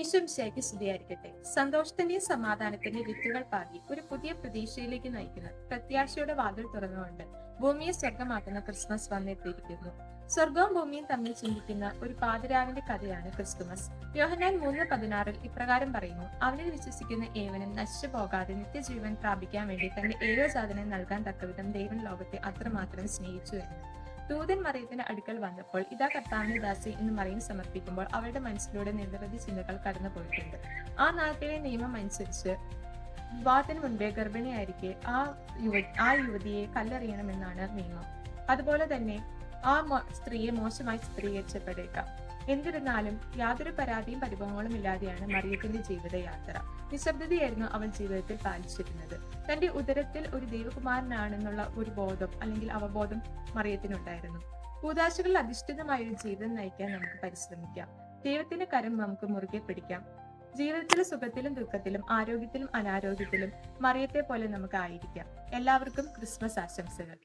ഈശ്വംശയ്ക്ക് സ്തുതിയായിരിക്കട്ടെ. സന്തോഷത്തിന്റെയും സമാധാനത്തിന്റെയും വിത്തുകൾ പാകി ഒരു പുതിയ പ്രതീക്ഷയിലേക്ക് നയിക്കുന്ന പ്രത്യാശയുടെ വാതിൽ തുറന്നുകൊണ്ട് ഭൂമിയെ സ്വർഗമാക്കുന്ന ക്രിസ്മസ് വന്നെത്തിയിരിക്കുന്നു. സ്വർഗവും ഭൂമിയും തമ്മിൽ ചിന്തിക്കുന്ന ഒരു പാതിരാവിന്റെ കഥയാണ് ക്രിസ്തുമസ്. യോഹന്നാൻ മൂന്ന് പതിനാറിൽ ഇപ്രകാരം പറയുന്നു അവനിൽ വിശ്വസിക്കുന്ന ഏവനും നശിച്ചു പോകാതെ നിത്യജീവൻ പ്രാപിക്കാൻ വേണ്ടി തന്റെ ഏഴോ സാധനം നൽകാൻ തക്കവിധം ദൈവൻ ലോകത്തെ അത്രമാത്രം സ്നേഹിച്ചു എന്ന്. ദൂതൻ മറിയത്തിന്റെ അടുക്കൽ വന്നപ്പോൾ ഇതാ കർത്താവിന് ദാസി എന്ന് മറിയം സമർപ്പിക്കുമ്പോൾ അവളുടെ മനസ്സിലൂടെ നിരവധി ചിന്തകൾ കടന്നു പോയിട്ടുണ്ട്. ആ നാട്ടിലെ നിയമം അനുസരിച്ച് വിവാഹത്തിന് മുൻപേ ഗർഭിണിയായിരിക്കെ ആ യുവ ആ യുവതിയെ കല്ലെറിയണമെന്നാണ് നിയമം. അതുപോലെ തന്നെ ആ സ്ത്രീയെ മോശമായി ചിത്രീകരിച്ചപ്പെട്ടേക്കാം എന്നിരുന്നാലും യാതൊരു പരാതിയും പരിഭവങ്ങളും ഇല്ലാതെയാണ് മറിയത്തിന്റെ ജീവിതയാത്ര. നിശബ്ദതയായിരുന്നു അവൾ ജീവിതത്തിൽ പാലിച്ചിരുന്നത്. തന്റെ ഉദരത്തിൽ ഒരു ദൈവകുമാരനാണെന്നുള്ള ഒരു ബോധം അല്ലെങ്കിൽ അവബോധം മറിയത്തിനുണ്ടായിരുന്നു. കൂതാശകളിൽ അധിഷ്ഠിതമായ ഒരു ജീവിതം നയിക്കാൻ നമുക്ക് പരിശ്രമിക്കാം. ദൈവത്തിന്റെ കരം നമുക്ക് മുറുകെ പിടിക്കാം. ജീവിതത്തിലെ സുഖത്തിലും ദുഃഖത്തിലും ആരോഗ്യത്തിലും അനാരോഗ്യത്തിലും മറിയത്തെ പോലെ നമുക്ക് ആയിരിക്കാം. എല്ലാവർക്കും ക്രിസ്മസ് ആശംസകൾ.